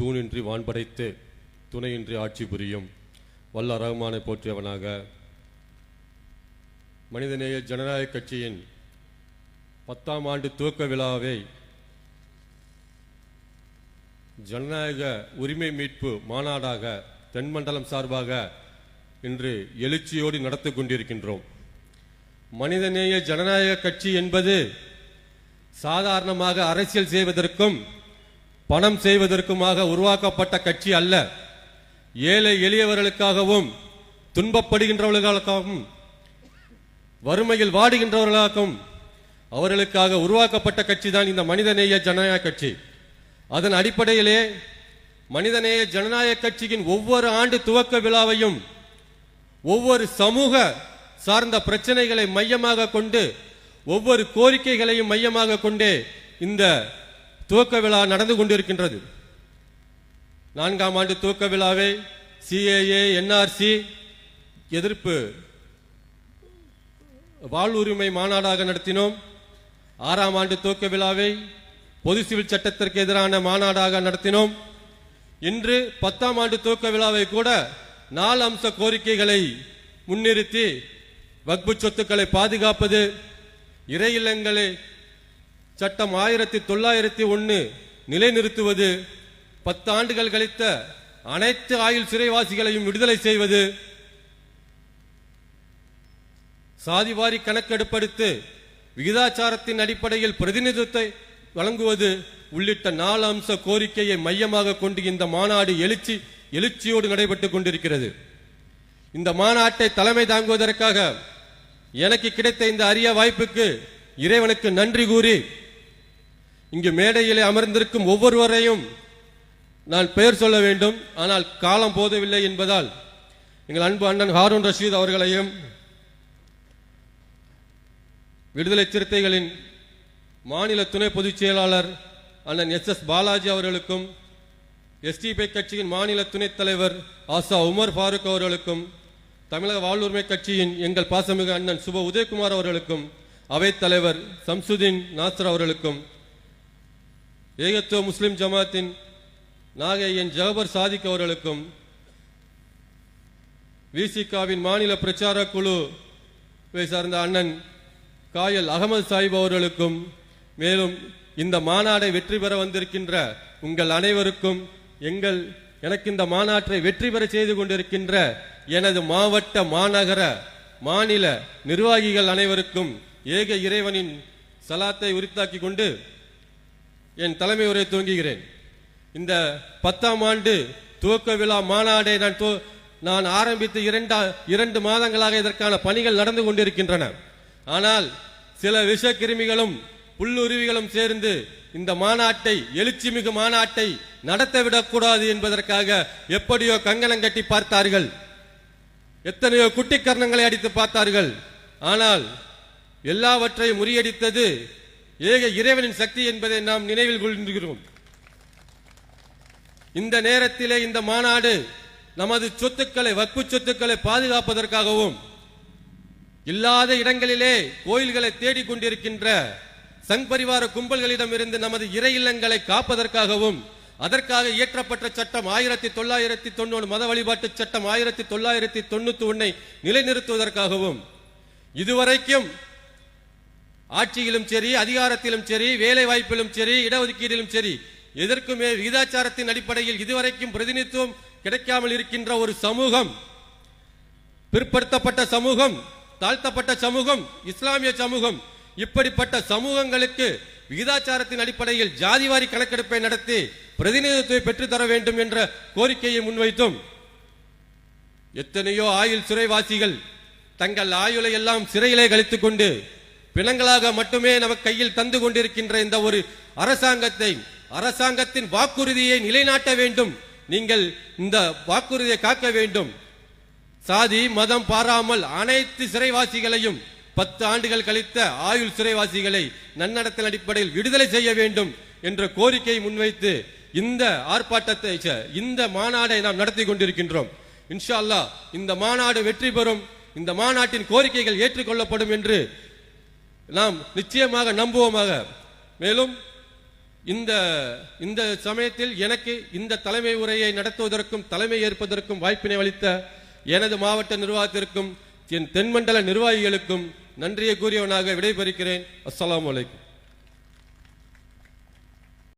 தூணின்றி வான் படைத்து துணையின்றி ஆட்சி புரியும். வல்ல ரஹ்மானை போற்றியவனாக மனிதநேய ஜனநாயக கட்சியின் பத்தாம் ஆண்டு துவக்க விழாவை ஜனநாயக உரிமை மீட்பு மாநாடாக தென்மண்டலம் சார்பாக இன்று எழுச்சியோடு நடத்தி கொண்டிருக்கின்றோம். மனிதநேய ஜனநாயக கட்சி என்பது சாதாரணமாக அரசியல் செய்வதற்கும் பணம் செய்வதற்குமாக உருவாக்கப்பட்ட கட்சி அல்ல. ஏழை எளியவர்களுக்காகவும் துன்பப்படுகின்றவர்களுக்காகவும் வறுமையில் வாடுகின்றவர்களாகவும் அவர்களுக்காக உருவாக்கப்பட்ட கட்சி தான் இந்த மனிதநேய ஜனநாயக கட்சி. அதன் அடிப்படையிலே மனிதநேய ஜனநாயக கட்சியின் ஒவ்வொரு ஆண்டு துவக்க விழாவையும் ஒவ்வொரு சமூக சார்ந்த பிரச்சனைகளை மையமாக கொண்டு ஒவ்வொரு கோரிக்கைகளையும் மையமாக கொண்டே இந்த துவக்க விழா நடந்து கொண்டிருக்கின்றது. நான்காம் ஆண்டு துவக்க விழாவை சிஏஏ என்ஆர்சி எதிர்ப்பு வாழ்வுரிமை மாநாடாக நடத்தினோம். ஆறாம் ஆண்டு துவக்க விழாவை பொது சிவில் சட்டத்திற்கு எதிரான மாநாடாக நடத்தினோம். இன்று பத்தாம் ஆண்டு துவக்க விழாவை கூட நாலு அம்ச கோரிக்கைகளை முன்னிறுத்தி வக்பு சொத்துக்களை பாதுகாப்பது இறையிலங்களை சட்டம் ஆயிரத்தி தொள்ளாயிரத்தி ஒன்னு நிலைநிறுத்துவது பத்து ஆண்டுகள் கழித்த அனைத்து ஆயுள் சிறைவாசிகளையும் விடுதலை செய்வது சாதிவாரி கணக்கெடுப்படுத்து விகிதாச்சாரத்தின் அடிப்படையில் பிரதிநிதித்துவத்தை வழங்குவது உள்ளிட்ட நாலு அம்ச கோரிக்கையை மையமாக கொண்டு இந்த மாநாடு எழுச்சி எழுச்சியோடு நடைபெற்றுக் கொண்டிருக்கிறது. இந்த மாநாட்டை தலைமை தாங்குவதற்காக எனக்கு கிடைத்த இந்த அரிய வாய்ப்புக்கு இறைவனுக்கு நன்றி கூறி இங்கு மேடையிலே அமர்ந்திருக்கும் ஒவ்வொருவரையும் நான் பெயர் சொல்ல வேண்டும். ஆனால் காலம் போதவில்லை என்பதால் எங்கள் அன்பு அண்ணன் ஹாரூன் ரஷீத் அவர்களையும் விடுதலை சிறுத்தைகளின் மாநில துணை பொதுச் செயலாளர் அண்ணன் எஸ் எஸ் பாலாஜி அவர்களுக்கும் எஸ்டிபி கட்சியின் மாநில துணைத் தலைவர் ஆசா உமர் ஃபாரூக் அவர்களுக்கும் தமிழக வாழ்வுரிமை கட்சியின் எங்கள் பாசமிகு அண்ணன் சுப உதயகுமார் அவர்களுக்கும் அவைத் தலைவர் சம்சுதீன் நாசர் அவர்களுக்கும் ஏகத்துவ முஸ்லிம் ஜமாத்தின் நாகை என் ஜவபர் சாதிக் அவர்களுக்கும் விசிகாவின் மாநில பிரச்சார குழுவை சார்ந்த அண்ணன் காயல் அகமது சாஹிப் அவர்களுக்கும் மேலும் இந்த மாநாடை வெற்றி பெற வந்திருக்கின்ற உங்கள் அனைவருக்கும் எங்கள் எனக்கு இந்த மாநாட்டை வெற்றி பெற செய்து கொண்டிருக்கின்ற எனது மாவட்ட மாநகர மாநில நிர்வாகிகள் அனைவருக்கும் ஏக இறைவனின் சலாத்தை உரித்தாக்கி கொண்டு என் தலைமை உரை துவங்குகிறேன். இந்த பத்தாம் ஆண்டு துவக்க விழா மாநாடை நான் நான் ஆரம்பித்து இரண்டா இரண்டு மாதங்களாக இதற்கான பணிகள் நடந்து கொண்டிருக்கின்றன. ஆனால் சில விஷக்கிருமிகளும் புல்லுருவிகளும் சேர்ந்து இந்த மாநாட்டை எழுச்சிமிகு மாநாட்டை நடத்தவிடக்கூடாது என்பதற்காக எப்படியோ கங்கணம் கட்டி பார்த்தார்கள். எத்தனையோ குட்டிக்கர்ணங்களை அடித்து பார்த்தார்கள். ஆனால் எல்லாவற்றையும் முறியடித்தது ஏக இறைவனின் சக்தி என்பதை நாம் நினைவில் கொள்கிறோம் இந்த நேரத்திலே இந்த மாநாடு நமது சொத்துக்களை வக்பு சொத்துக்களை பாதுகாப்பதற்காகவும் இல்லாத இடங்களிலே கோயில்களை தேடிக் கொண்டிருக்கின்ற சங் பரிவார கும்பல்களிடமிருந்து நமது இறை இல்லங்களை காப்பதற்காகவும் அதற்காக இயற்றப்பட்ட சட்டம் ஆயிரத்தி தொள்ளாயிரத்தி தொண்ணூறு மத வழிபாட்டு சட்டம் ஆயிரத்தி தொள்ளாயிரத்தி தொண்ணூத்தி ஒன்னை நிலைநிறுத்துவதற்காகவும் இதுவரைக்கும் ஆட்சியிலும் சரி அதிகாரத்திலும் சரி வேலை வாய்ப்பிலும் சரி இடஒதுக்கீடிலும் சரி எதற்குமே விகிதாச்சாரத்தின் அடிப்படையில் இதுவரைக்கும் பிரதிநிதித்துவம் கிடைக்காமல் இருக்கின்ற ஒரு சமூகம் பிற்படுத்தப்பட்ட சமூகம் தாழ்த்தப்பட்ட சமூகம் இஸ்லாமிய சமூகம் இப்படிப்பட்ட சமூகங்களுக்கு விகிதாச்சாரத்தின் அடிப்படையில் ஜாதிவாரி கணக்கெடுப்பை நடத்தி பிரதிநிதித்துவத்தை பெற்றுத்தர வேண்டும் என்ற கோரிக்கையை முன்வைத்தும். எத்தனையோ ஆயுள் சிறைவாசிகள் தங்கள் ஆயுளை எல்லாம் சிறையிலே கழித்துக் கொண்டு பிணங்களாக மட்டுமே நமக்கு கையில் தந்து கொண்டிருக்கின்ற இந்த ஒரு அரசாங்கத்தை அரசாங்கத்தின் வாக்குறுதியை நிலைநாட்ட வேண்டும். நீங்கள் இந்த வாக்குறுதியை காக்க வேண்டும். சாதி மதம் பாராமல் அனைத்து சிறைவாசிகளையும் பத்து ஆண்டுகள் கழித்த ஆயுள் சிறைவாசிகளை நன்னடத்தின் அடிப்படையில் விடுதலை செய்ய வேண்டும் என்ற கோரிக்கையை முன்வைத்து இந்த ஆர்ப்பாட்டத்தை இந்த மாநாடை நாம் நடத்தி கொண்டிருக்கின்றோம். இன்ஷா அல்லாஹ் இந்த மாநாடு வெற்றி பெறும் இந்த மாநாட்டின் கோரிக்கைகள் ஏற்றுக்கொள்ளப்படும் என்று நாம் நிச்சயமாக நம்புவோமாக. மேலும் இந்த இந்த சமயத்தில் எனக்கு இந்த தலைமை உரையை நடத்துவதற்கும் தலைமை ஏற்பதற்கும் வாய்ப்பினை அளித்த எனது மாவட்ட நிர்வாகத்திற்கும் என் தென்மண்டல நிர்வாகிகளுக்கும் நன்றியை கூறியவனாக விடைபெறுகிறேன். அஸ்லாம் அலைக்கும்.